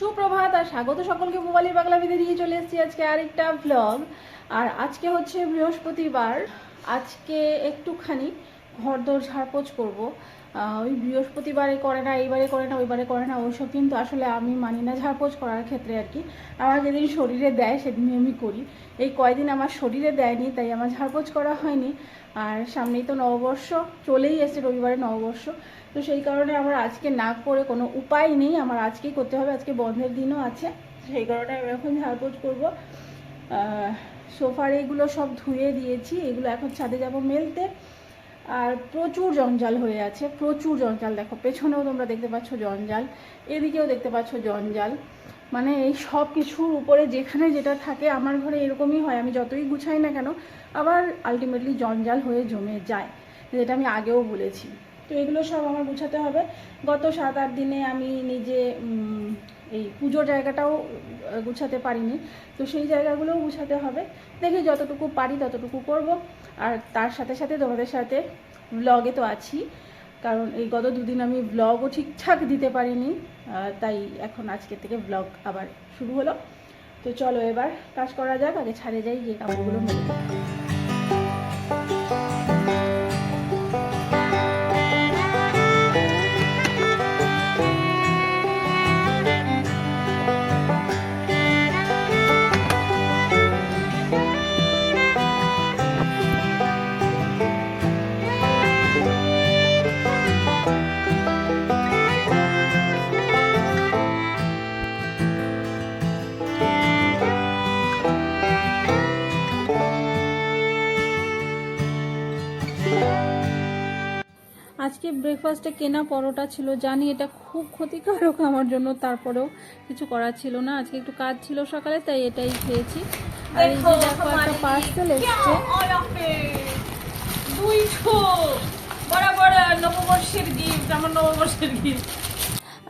সুপ্রভাত আর স্বাগত সকলকে মোবাইলের বাংলা বিদে নিয়ে চলে এসেছি আজকে আরেকটা ভ্লগ আর আজকে হচ্ছে বৃহস্পতিবার। আজকে একটুখানি ঘরদোর ঝাড়পোছ করব। ওই বৃহস্পতিবারে করে না, এইবারে করে না, ওইবারে করে না, ওইসব কিন্তু আসলে আমি মানি না ঝাড়পোছ করার ক্ষেত্রে আর কি। আমার যেদিন শরীরে দেয়, সেদিনই আমি করি। এই কয়দিন আমার শরীরে দেয়নি, তাই আমার ঝাড়পোছ করা হয়নি। আর সামনেই তো নববর্ষ, চলেই এসেছে রবিবারে নববর্ষ। তো সেই কারণে আমার আজকে না করে কোনো উপায় নেই, আমার আজকেই করতে হবে, আজকে বন্ধের দিনও আছে, সেই কারণে আমি এখন ঝাড়পোছ করব। সোফার এগুলো সব ধুয়ে দিয়েছি, এগুলো এখন ছাদে যাব মেলতে। আর প্রচুর জঞ্জাল হয়ে আছে, প্রচুর জঞ্জাল, দেখো, পেছনেও তোমরা দেখতে পাচ্ছ জঞ্জাল, এদিকেও দেখতে পাচ্ছ জঞ্জাল। মানে এই সব কিছুর উপরে যেখানে যেটা থাকে আমার ঘরে এরকমই হয়, আমি যতই গুছাই না কেন আবার আলটিমেটলি জঞ্জাল হয়ে জমে যায়, যেটা আমি আগেও বলেছি। তো এগুলো সব আমার গুছাতে হবে। গত সাত আট দিনে আমি নিজে এই পুজোর জায়গাটাও গুছাতে পারিনি। তো সেই জায়গাগুলোও গুছাতে হবে। দেখি যতটুকু পারি ততটুকু করব। আর তার সাথে সাথে তোমাদের সাথে ব্লগে তো আছি। কারণ এই গত দুদিন আমি ব্লগও ঠিকঠাক দিতে পারিনি তাই এখন আজকে থেকে ব্লগ আবার শুরু হলো। তো চলো এবার কাজ করা যাক, আগে ছাড়ে যাই, গিয়ে কাপড়গুলো মেলে ব্রেকফাস্টে কেনা পরোটা ছিল জানি এটা খুব ক্ষতিকারক আমার জন্য তারপরেও কিছু করার ছিল না। আজকে একটু কাজ ছিল সকালে তাই এটাই খেয়েছি। আর এই যে দেখো একটা পার্সেল এসছে। দুইশো! বরাবর নববর্ষের গিফট আমার নববর্ষের গিফট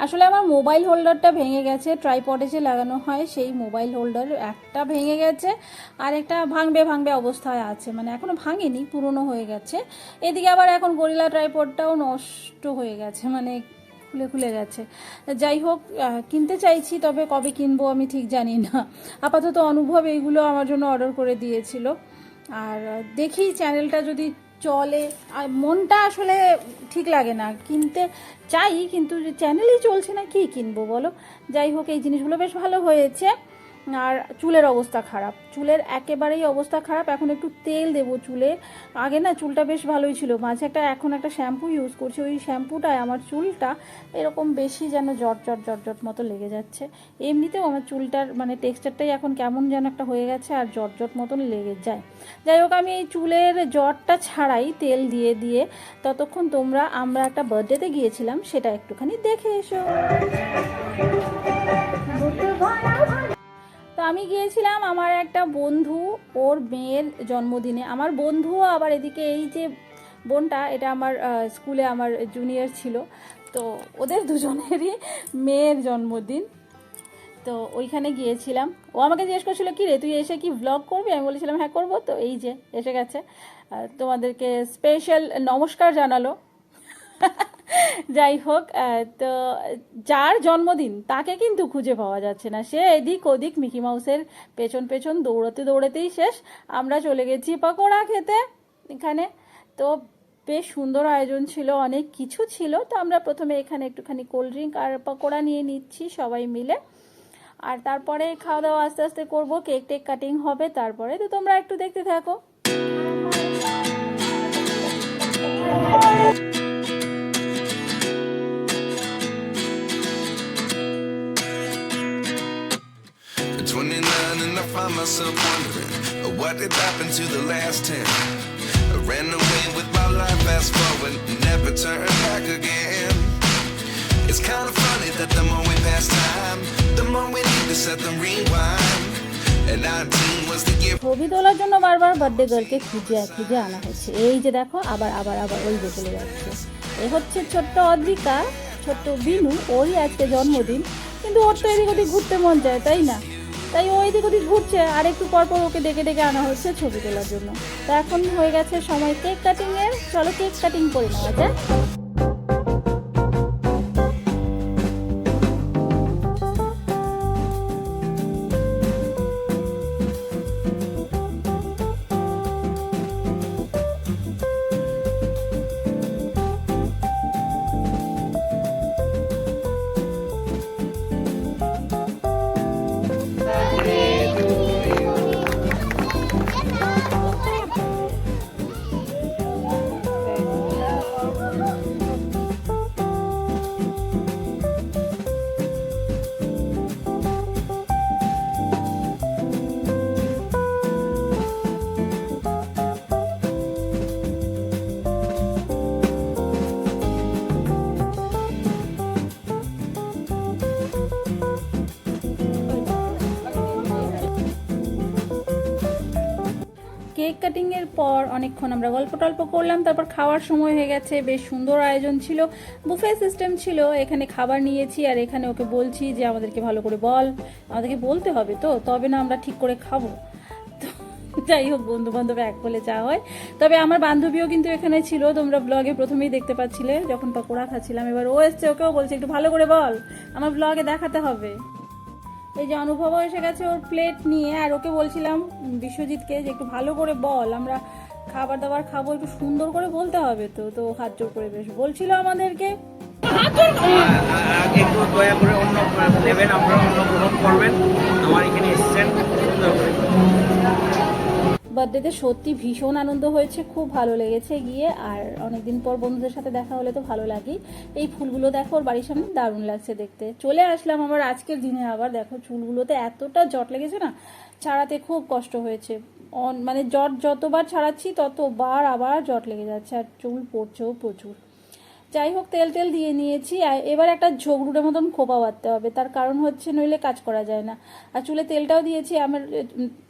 আসলে আমার মোবাইল হোল্ডারটা ভেঙে গেছে ট্রাইপডে যে লাগানো হয় সেই মোবাইল হোল্ডার একটা ভেঙে গেছে আর একটা ভাঙবে ভাঙবে অবস্থায় আছে মানে এখনও ভাঙেনি, পুরনো হয়ে গেছে। এদিকে আবার এখন গরিলা ট্রাইপডটাও নষ্ট হয়ে গেছে মানে খুলে খুলে গেছে। যাই হোক কিনতে চাইছি, তবে কবে কিনবো আমি ঠিক জানি না। আপাতত অনুভব এইগুলো আমার জন্য অর্ডার করে দিয়েছিল। আর দেখি চ্যানেলটা যদি চলে, আর মনটা আসলে ঠিক লাগে না। কিনতে চাই, কিন্তু চ্যানেলই চলছে না, কি কিনবো বলো? যাই হোক, এই জিনিসগুলো বেশ ভালো হয়েছে। আর চুলের অবস্থা খারাপ। চুলের একেবারেই অবস্থা খারাপ। এখন একটু তেল দেবো চুলে আগে না চুলটা বেশ ভালোই ছিল। মাঝে একটা, এখন একটা শ্যাম্পু ইউজ করছি। ওই শ্যাম্পুটায় আমার চুলটা এরকম বেশি যেন জট জট জট জট মতো লেগে যাচ্ছে। এমনিতেও আমার চুলটার মানে টেক্সচারটাই এখন কেমন যেন একটা হয়ে গেছে আর জট জট মতন লেগে যায়। যাই হোক, আমি এই চুলের জটটা ছাড়াই তেল দিয়ে দিয়ে ততক্ষণ তোমরা, আমরা একটা বার্থডেতে গিয়েছিলাম, সেটা একটুখানি দেখে এসো। তো আমি গিয়েছিলাম আমার একটা বন্ধু, ওর মেয়ের জন্মদিনে। আমার বন্ধুও আবার এদিকে এই যে বোনটা, এটা আমার স্কুলে আমার জুনিয়র ছিল। তো ওদের দুজনেরই মেয়ের জন্মদিন। তো ওইখানে গিয়েছিলাম। ও আমাকে জিজ্ঞেস করছিল, কি রে, তুই এসে কি ব্লগ করবি? আমি বলেছিলাম হ্যাঁ করব তো। এই যে, এসে গেছে। তোমাদেরকে স্পেশাল নমস্কার জানালো। যাই হোক তো যার জন্মদিন, তাকে কিন্তু খুঁজে পাওয়া যাচ্ছে না। সে এদিক ওদিক মিকি মাউসের পেছন পেছন দৌড়াতে দৌড়াতেই শেষ। আমরা চলে গেছি পকোড়া খেতে এখানে। তো বেশ সুন্দর আয়োজন ছিল, অনেক কিছু ছিল। তো আমরা প্রথমে এখানে একটুখানি কোল্ড ড্রিঙ্ক আর পকোড়া নিয়ে নিচ্ছি সবাই মিলে। আর তারপরে খাওয়া দাওয়া আস্তে আস্তে করব কেক টেক কাটিং হবে তারপরে। তো তোমরা একটু দেখতে থাকো। Uh, what did happen to the last 10. I ran away with my life, fast forward, never turn back again. It's kind of funny that the more we pass time, the more we need to set the rewind. And 19 was the year. ছবি তোলার জন্য বারবার birthday গার্লকে খুঁজে খুঁজে আনা হচ্ছে এই যে দেখো আবার আবার আবার ওই যে চলে যাচ্ছে এ হচ্ছে ছোট্ট অদ্রিকা ছোট্ট বিনু ওরই আজকে জন্মদিন কিন্তু ওর তো এদিক ওদিক ঘুরতে মন চায় তাই না তাই ও এদিক ওদিক ঘুরছে, আর একটু পর পর ওকে ডেকে ডেকে আনা হচ্ছে ছবি তোলার জন্য। তো এখন হয়ে গেছে সময় কেক কাটিং এর চলো কেক কাটিং করে নেওয়া যায় কেক কাটিং এর পর অনেকক্ষণ আমরা গল্প টল্প করলাম, তারপর খাওয়ার সময় হয়ে গেছে, বেশ সুন্দর আয়োজন ছিল, বুফে সিস্টেম ছিল, এখানে খাবার নিয়েছি আর এখানে ওকে বলছি যে আমাদেরকে ভালো করে বল, আমাদেরকে বলতে হবে তো, তবে না আমরা ঠিক করে খাব। যাই হোক বন্ধু বান্ধব এক বলে যা হয়। তবে আমার বান্ধবীও কিন্তু এখানে ছিল, তোমরা ব্লগে প্রথমেই দেখতে পাচ্ছিলে, যখন পকোড়া খাচ্ছিলাম, এবার ও এসছে, ওকেও বলছে, একটু ভালো করে বল, আমার ব্লগে দেখাতে হবে। এই যে অনুভবও এসে গেছে ওর প্লেট নিয়ে, আর ওকে বলছিলাম বিশ্বজিৎকে যে একটু ভালো করে বল, আমরা খাবার দাবার খাব, একটু সুন্দর করে বলতে হবে তো। তো হাত জোর করে বেশ বলছিল আমাদেরকে। একটু দয়া করে অন্য নেবেন, আপনারা অন্য গ্রহণ করবেন। আমার এখানে এসছেন। সুন্দর করে বার্থডেতে সত্যি ভীষণ আনন্দ হয়েছে, খুব ভালো লেগেছে গিয়ে। আর অনেকদিন পর বন্ধুদের সাথে দেখা হলে তো ভালো লাগেই। এই ফুলগুলো দেখো, ওর বাড়ির সামনে দারুণ লাগছে দেখতে। চলে আসলাম আবার আজকের দিনে আবার। দেখো চুলগুলোতে এতটা জট লেগেছে না, ছাড়াতে খুব কষ্ট হয়েছে। মানে জট যতবার ছাড়াচ্ছি, ততবার আবার জট লেগে যাচ্ছে। আর চুল পড়ছেও প্রচুর। যাই হোক তেল তেল দিয়ে নিয়েছি। এবার একটা ঝগড়ুটের মতন খোপা বাঁধতে হবে। তার কারণ হচ্ছে নইলে কাজ করা যায় না। আর চুলে তেলটাও দিয়েছি। আমার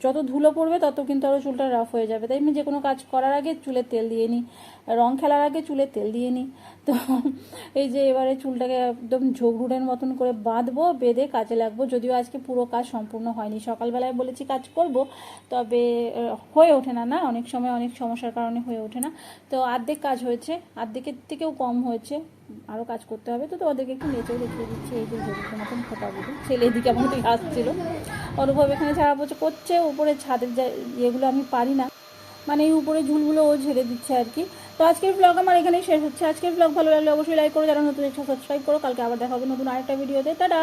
যত ধুলো পড়বে, তত কিন্তু আরও চুলটা রাফ হয়ে যাবে। তাই আমি যে কোনো কাজ করার আগে চুলে তেল দিয়ে নিই। রং খেলার আগে চুলে তেল দিয়ে নিই। তো এই যে এবারে চুলটাকে একদম ঝগড়ুটের মতন করে বাঁধবো, বেঁধে কাজে লাগবো। যদিও আজকে পুরো কাজ সম্পূর্ণ হয়নি। সকালবেলায় বলেছি কাজ করব, তবে হয়ে ওঠে না না? অনেক সময় অনেক সমস্যার কারণে হয়ে ওঠে না। তো অর্ধেক কাজ হয়েছে। অর্ধেকের থেকেও কম হয়েছে। আরও কাজ করতে হবে। তো তোমাদেরকে একটু নেচেও দেখিয়ে দিচ্ছি। এই যে ঝগড়ুটের মতন খোপাগুলো ছেলে এদিকে আমার দিকে আসছিল। অনুভব এখানে ছাড়া পোছা করছে। উপরে ছাদের যা ইয়েগুলো আমি পারি না। মানে এই উপরে ঝুলগুলো ও ঝেড়ে দিচ্ছে আর কি। তো আজকের ব্লগ আমার এখানেই শেষ হচ্ছে। আজকের ব্লগ ভালো লাগলে অবশ্যই লাইক করো, যারা নতুন সাবস্ক্রাইব করো। কালকে আবার দেখা হবে নতুন আরেকটা ভিডিওতে টাটা!